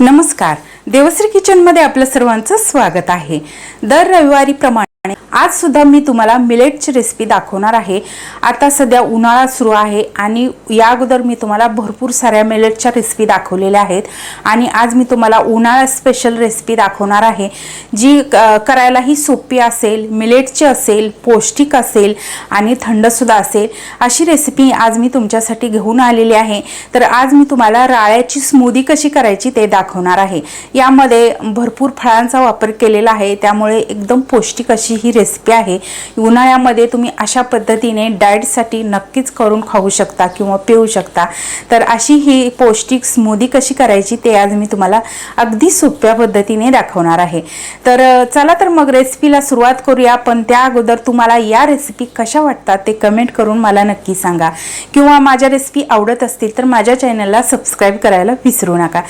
नमस्कार. देवश्री किचनमध्ये आपलं सर्वांचं स्वागत आहे. दर रविवारी प्रमाणे आज सुद्धा मी तुम्हाला मिलेटची रेसिपी दाखवणार आहे. आता सध्या उन्हाळा सुरू आहे आणि या अगोदर मी तुम्हाला भरपूर साऱ्या मिलेटच्या रेसिपी दाखवलेल्या आहेत. आणि आज मी तुम्हाला उन्हाळा स्पेशल रेसिपी दाखवणार आहे जी करायलाही सोपी असेल मिलेटची असेल पौष्टिक असेल आणि थंडसुद्धा असेल अशी रेसिपी आज मी तुमच्यासाठी घेऊन आलेली आहे. तर आज मी तुम्हाला राळ्याची स्मूदी कशी करायची ते दाखवणार आहे. यामध्ये भरपूर फळांचा वापर केलेला आहे त्यामुळे एकदम पौष्टिक अशी ही रेसिपी आहे. उन्हाळ्यामध्ये तुम्ही अशा पद्धतीने डाएटसाठी नक्कीच करून खाऊ शकता किंवा पिऊ शकता. तर अशी ही पौष्टिक स्मूदी कशी करायची ते आज मी तुम्हाला अगदी सोप्या पद्धतीने दाखवणार आहे. तर चला तर मग रेसिपीला सुरुवात करूया. पण त्या अगोदर तुम्हाला या रेसिपी कशा वाटतात ते कमेंट करून मला नक्की सांगा. किंवा माझ्या रेसिपी आवडत असतील तर माझ्या चॅनलला सबस्क्राईब करायला विसरू नका.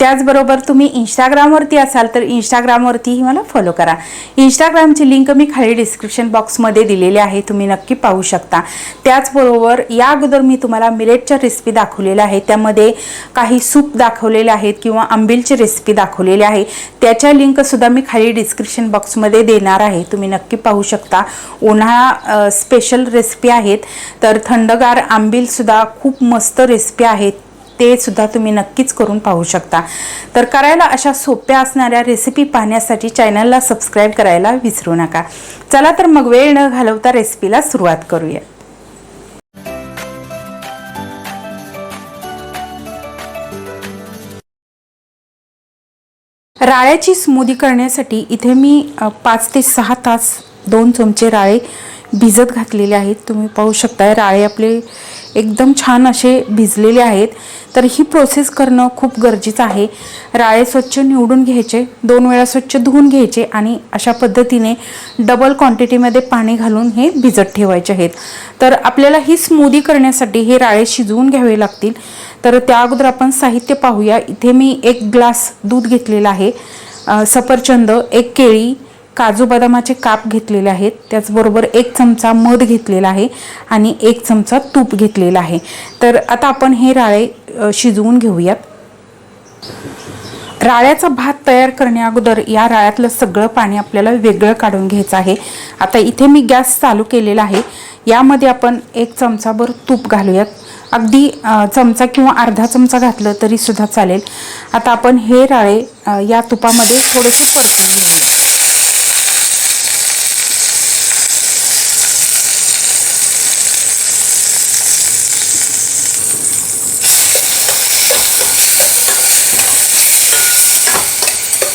त्याचबरोबर तुम्ही इंस्टाग्रामवरती असाल तर इंस्टाग्रामवरतीही मला फॉलो करा. इंस्टाग्रामची लिंक मी खाली डिस्क्रिप्शन बॉक्समध्ये दिलेली आहे तुम्ही नक्की पाहू शकता. त्याचबरोबर या अगोदर मी तुम्हाला मिलेटच्या रेसिपी दाखवलेल्या आहेत. त्यामध्ये काही सूप दाखवलेले आहेत किंवा आंबीलची रेसिपी दाखवलेली आहे. त्याच्या लिंकसुद्धा मी खाली डिस्क्रिप्शन बॉक्समध्ये देणार आहे. तुम्ही नक्की पाहू शकता. उन्हाळा स्पेशल रेसिपी आहेत. तर थंडगार आंबीलसुद्धा खूप मस्त रेसिपी आहेत. ते सुद्धा तुम्ही नक्कीच करून पाहू शकता. तर करायला अशा सोप्या असणाऱ्या रेसिपी पाहण्यासाठी चॅनलला सबस्क्राईब करायला विसरू नका. चला तर मग वेळ न घालवता रेसिपीला सुरुवात करूया. राळ्याची स्मूदी करण्यासाठी इथे मी पाच ते सहा तास दोन चमचे राळे भिजत घातलेले आहेत. तुम्ही पाहू शकता राळे आपले एकदम छान असे भिजलेले आहेत. तर ही प्रोसेस करणं खूप गरजेचं आहे. राळे स्वच्छ निवडून घ्यायचे दोन वेळा स्वच्छ धुवून घ्यायचे आणि अशा पद्धतीने डबल क्वांटिटीमध्ये पाणी घालून हे भिजत ठेवायचे आहेत. तर आपल्याला ही स्मूदी करण्यासाठी हे राळे शिजवून घ्यावे लागतील. तर त्या अगोदर आपण साहित्य पाहूया. इथे मी एक ग्लास दूध घेतलेलं आहे. सफरचंद एक केळी काजू बदामाचे काप घेतलेले आहेत. त्याचबरोबर एक चमचा मध घेतलेला आहे आणि एक चमचा तूप घेतलेला आहे. तर आता आपण हे राळे शिजवून घेऊयात. राळ्याचा भात तयार करण्या अगोदर या राळ्यातलं सगळं पाणी आपल्याला वेगळं काढून घ्यायचं आहे. आता इथे मी गॅस चालू केलेला आहे. यामध्ये आपण एक चमचाभर तूप घालूयात. अगदी चमचा किंवा अर्धा चमचा घातलं तरी सुद्धा चालेल. आता आपण हे राळे या तुपामध्ये थोडेसे परतून घेऊया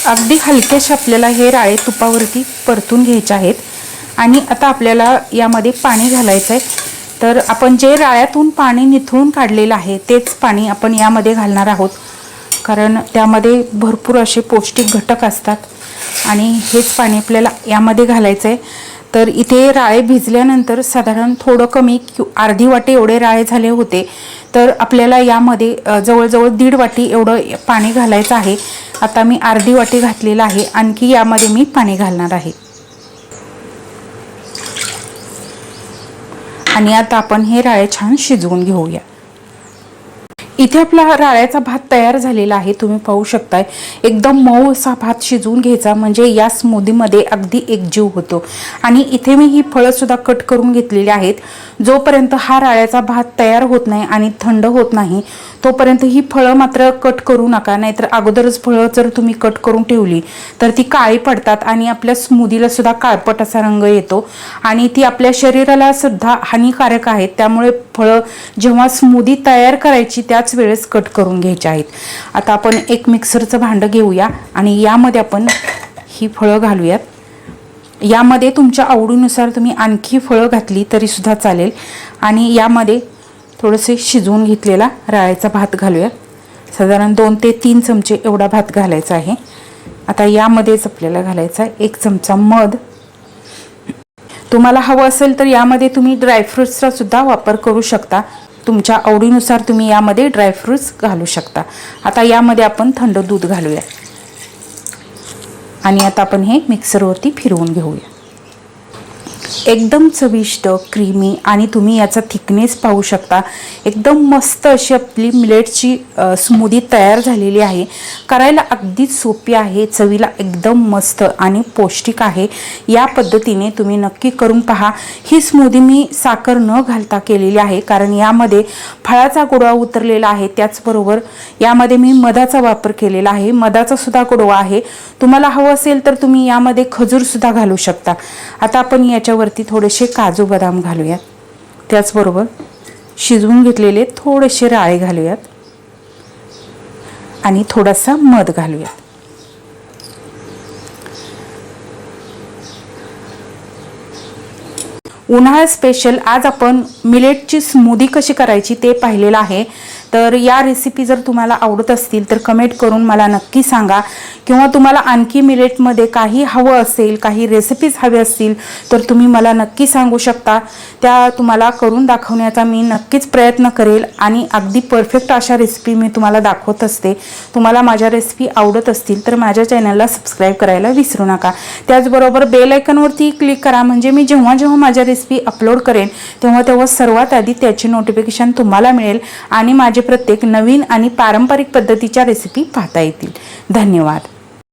अगदी हलकेसे आपल्याला हे राळे तुपावरती परतून घ्यायचे आहेत. आणि आता आपल्याला यामध्ये पाणी घालायचं आहे तर आपण जे राळ्यातून पाणी निथळून काढलेलं आहे तेच पाणी आपण यामध्ये घालणार आहोत. कारण त्यामध्ये भरपूर असे पौष्टिक घटक असतात. आणि हेच पाणी आपल्याला यामध्ये घालायचं आहे तर इथे राळे भिजल्यानंतर साधारण थोडं कमी कि अर्धी वाटे एवढे राळे झाले होते. तर आपल्याला यामध्ये जवळजवळ दीड वाटी एवढं पाणी घालायचं आहे. आता मी अर्धी वाटी घातलेलं आहे. आणखी यामध्ये मी पाणी घालणार आहे. आणि आता आपण हे राळे छान शिजवून घेऊया. इथे आपला राळ्याचा भात तयार झालेला आहे तुम्ही पाहू शकताय. एकदम मऊ असा भात शिजवून घ्यायचा म्हणजे या स्मूदीमध्ये अगदी एकजीव होतो. आणि इथे मी ही फळं सुद्धा कट करून घेतलेली आहेत. जोपर्यंत हा राळ्याचा भात तयार होत नाही आणि थंड होत नाही तोपर्यंत ही फळं मात्र कट करू नका. नाहीतर अगोदरच फळं जर तुम्ही कट करून ठेवली तर ती काळी पडतात आणि आपल्या स्मूदीला सुद्धा काळपट असा रंग येतो. आणि ती आपल्या शरीराला सुद्धा हानिकारक आहेत त्यामुळे फळं जेव्हा स्मूदी तयार करायची त्या त्याच वेळेस कट करून घ्यायचे आहेत. आता आपण एक मिक्सरचं भांडं घेऊया आणि यामध्ये आपण ही फळं घालूयात. यामध्ये तुमच्या आवडीनुसार तुम्ही आणखी फळं घातली तरीसुद्धा चालेल. आणि यामध्ये थोडंसे शिजवून घेतलेला राळ्याचा भात घालूया साधारण दोन ते तीन चमचे एवढा भात घालायचा आहे. आता यामध्येच आपल्याला घालायचा आहे एक चमचा मध. तुम्हाला हवं असेल तर यामध्ये तुम्ही ड्रायफ्रुट्सचा सुद्धा वापर करू शकता. तुमच्या आवडीनुसार तुम्ही यामध्ये ड्रायफ्रूट्स घालू शकता. आता यामध्ये आपण थंड दूध घालूया. आणि आता आपण हे मिक्सरवरती फिरवून घेऊया. एकदम चविष्ट क्रीमी आणि तुम्ही याचा थिकनेस पाहू शकता. एकदम मस्त अशी आपली मिलेटची स्मूदी तयार झालेली आहे. करायला अगदी सोपी आहे चवीला एकदम मस्त आणि पौष्टिक आहे. या पद्धतीने तुम्ही नक्की करून पहा. ही स्मूदी मी साखर न घालता केलेली आहे कारण यामध्ये फळाचा गोडवा उतरलेला आहे. त्याचबरोबर यामध्ये मी मधाचा वापर केलेला आहे. मधाचा सुद्धा गोडवा आहे. तुम्हाला हवं असेल तर तुम्ही यामध्ये खजूर सुद्धा घालू शकता. आता आपण याच्यावरती थोडेसे काजू बदाम घालूयात. त्याचबरोबर शिजवून घेतलेले थोडेसे राळे घालूयात. आणि थोडासा मध घालूयात. उन्हाळा स्पेशल आज आपण मिलेटची स्मूदी कशी करायची ते पाहिलेलं आहे. तर या रेसिपी जर तुम्हाला आवडत असतील तर कमेंट करून मला नक्की सांगा. किंवा तुम्हाला आणखी मिलेटमध्ये काही हवं असेल काही रेसिपीज हवे असतील तर तुम्ही मला नक्की सांगू शकता. त्या तुम्हाला करून दाखवण्याचा मी नक्कीच प्रयत्न करेल आणि अगदी परफेक्ट अशा रेसिपी मी तुम्हाला दाखवत असते. तुम्हाला माझ्या रेसिपी आवडत असतील तर माझ्या चॅनलला सबस्क्राईब करायला विसरू नका. त्याचबरोबर बेल क्लिक करा म्हणजे मी जेव्हा जेव्हा माझ्या रेसिपी अपलोड करेन तेव्हा तेव्हा सर्वात आधी त्याची नोटिफिकेशन तुम्हाला मिळेल आणि माझे प्रत्येक नवीन आणि पारंपरिक पद्धतीच्या रेसिपी पाहता येतील. धन्यवाद.